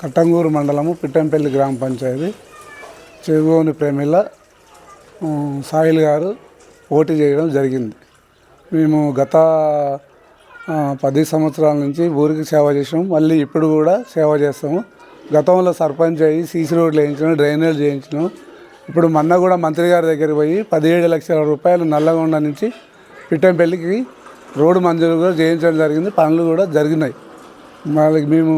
కట్టంగూరు మండలము పిట్టంపల్లి గ్రామ పంచాయతీ. చెగోని ప్రేమిల సాయిల్ గారు పోటీ చేయడం జరిగింది. మేము గత పది సంవత్సరాల నుంచి ఊరికి సేవ చేసాము మళ్ళీ ఇప్పుడు కూడా సేవ చేస్తాము. గతంలో సర్పంచ్ అయ్యి సీసీ రోడ్లు వేయించినాం డ్రైనేజ్ చేయించినాం. ఇప్పుడు మొన్న కూడా మంత్రి గారి దగ్గరికి పోయి పదిహేడు లక్షల రూపాయలు నల్లగొండ నుంచి పిట్టంపల్లికి రోడ్డు మంజూరు కూడా చేయించడం జరిగింది. పనులు కూడా జరిగినాయి. మళ్ళీ మేము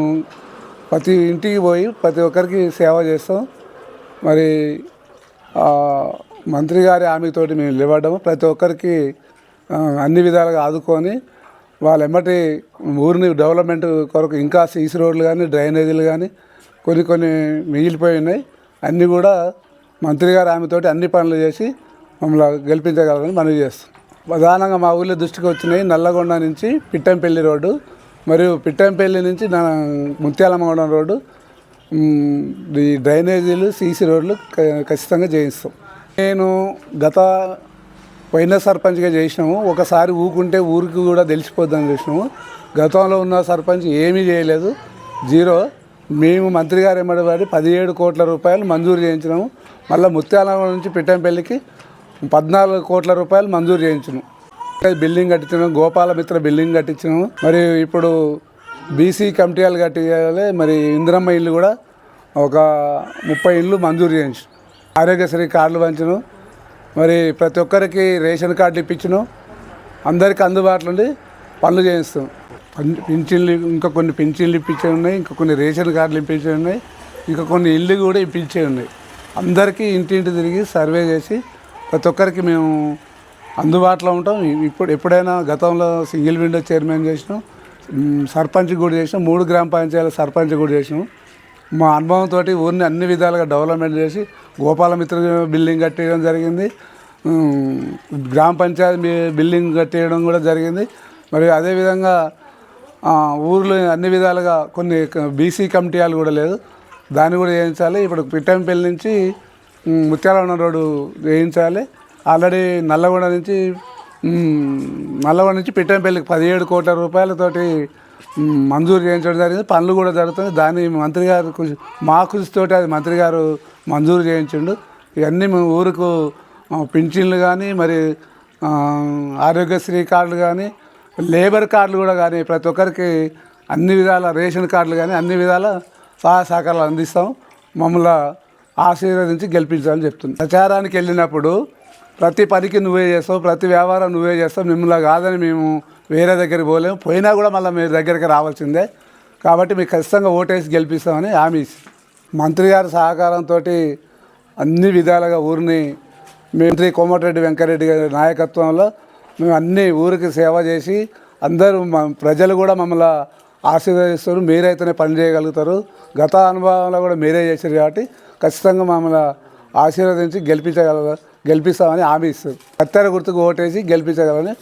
ప్రతి ఇంటికి పోయి ప్రతి ఒక్కరికి సేవ చేస్తాం. మరి మంత్రి గారి హామీతోటి మేము నిలబడ్డాము. ప్రతి ఒక్కరికి అన్ని విధాలుగా ఆదుకొని వాళ్ళ ఎమ్మటి ఊరిని డెవలప్మెంట్ కొరకు ఇంకా సీసీ రోడ్లు కానీ డ్రైనేజీలు కానీ కొన్ని కొన్ని మిగిలిపోయి ఉన్నాయి. అన్నీ కూడా మంత్రి గారు ఆమెతోటి అన్ని పనులు చేసి మమ్మల్ని గెలిపించగలరని మనవి చేస్తాం. ప్రధానంగా మా ఊళ్ళో దృష్టికి వచ్చినాయి నల్లగొండ నుంచి పిట్టంపల్లి రోడ్డు మరియు పిట్టంపల్లి నుంచి నా ముత్యాలమ్మగూడెం రోడ్డు ఈ డ్రైనేజీలు సీసీ రోడ్లు క- ఖచ్చితంగా చేయిస్తాం నేను గత పోయిన సర్పంచ్గా చేసినాము ఒకసారి ఊకుంటే ఊరికి కూడా తెలిసిపోద్దని చేసినాము. గతంలో ఉన్న సర్పంచ్ ఏమీ చేయలేదు. జీరో. మేము మంత్రి గారు ఎమ్మడి పదిహేడు కోట్ల రూపాయలు మంజూరు చేయించినాము. మళ్ళీ ముత్యాలమ్మ నుంచి పిట్టంపల్లికి పద్నాలుగు కోట్ల రూపాయలు మంజూరు చేయించినాము. బిల్డింగ్ కట్టించినాం గోపాలమిత్ర బిల్డింగ్ కట్టించినాము మరి ఇప్పుడు బీసీ కమిటీలు కట్టించాలి మరి ఇందిరమ్మ ఇల్లు కూడా ఒక ముప్పై ఇల్లు మంజూరు చేయించు ఆరోగ్యశ్రీ కార్డులు పంచను. మరి ప్రతి ఒక్కరికి రేషన్ కార్డులు ఇప్పించను. అందరికీ అందుబాటులో ఉండి పనులు చేయిస్తాం. పింఛన్లు ఇంకా కొన్ని పింఛన్లు ఇప్పించే ఉన్నాయి ఇంకా కొన్ని రేషన్ కార్డులు ఇప్పించే ఉన్నాయి ఇంకా కొన్ని ఇల్లు కూడా ఇప్పించే ఉన్నాయి. అందరికీ ఇంటింటి తిరిగి సర్వే చేసి ప్రతి ఒక్కరికి మేము అందుబాటులో ఉంటాం. ఇప్పుడు ఎప్పుడైనా గతంలో సింగిల్ విండో చైర్మన్ చేసినాం. సర్పంచ్ కూడా చేసినాం. మూడు గ్రామ పంచాయతీల సర్పంచ్ కూడా చేసినాం. మా అనుభవంతో ఊరిని అన్ని విధాలుగా డెవలప్మెంట్ చేసి గోపాలమిత్ర బిల్డింగ్ కట్టేయడం జరిగింది. గ్రామ పంచాయతీ బిల్డింగ్ కట్టేయడం కూడా జరిగింది. మరి అదేవిధంగా ఊర్లో అన్ని విధాలుగా కొన్ని బీసీ కమిటీలు కూడా లేదు. దాన్ని కూడా చేయించాలి. ఇప్పుడు పిట్టంపల్లి నుంచి ఉమ్, ముత్యాలవనం రోడ్డు వేయించాలి ఆల్రెడీ నల్లగొండ నుంచి నల్లగొండ నుంచి పెట్టంపల్లికి పదిహేడు కోట్ల రూపాయలతోటి మంజూరు చేయించడం జరిగింది. పనులు కూడా జరుగుతుంది దాన్ని మంత్రి గారు కృషి మా కృషితోటి అది మంత్రి గారు మంజూరు చేయించిండు. ఇవన్నీ మేము ఊరుకు పింఛన్లు కానీ మరి ఆరోగ్యశ్రీ కార్డులు కానీ లేబర్ కార్డులు కూడా కానీ ప్రతి ఒక్కరికి అన్ని విధాల రేషన్ కార్డులు కానీ అన్ని విధాల సహాయ సహకారాలు అందిస్తాం. మమ్మల్ని ఆశీర్వదించి గెలిపించాలని చెప్తుంది ప్రచారానికి వెళ్ళినప్పుడు ప్రతి పనికి నువ్వే చేస్తావు ప్రతి వ్యాపారం నువ్వే చేస్తావు మిమ్మల్ని కాదని మేము వేరే దగ్గరికి పోలేము. పోయినా కూడా మళ్ళీ మీ దగ్గరికి రావాల్సిందే. కాబట్టి మీకు ఖచ్చితంగా ఓటేసి గెలిపిస్తామని హామీ మంత్రి గారి సహకారంతో అన్ని విధాలుగా ఊరిని మంత్రి కోమటిరెడ్డి వెంకరెడ్డి గారి నాయకత్వంలో మేము అన్ని ఊరికి సేవ చేసి అందరూ ప్రజలు కూడా మమ్మల్ని ఆశీర్వదిస్తారు మీరైతేనే పని చేయగలుగుతారు. గత అనుభవంలో కూడా మీరే చేశారు కాబట్టి ఖచ్చితంగా మమ్మల్ని ఆశీర్వదించి గెలిపించగలరు. గెలిపిస్తామని హామీ ఇస్తారు. కత్తెర గుర్తుకు ఓటేసి గెలిపించగలని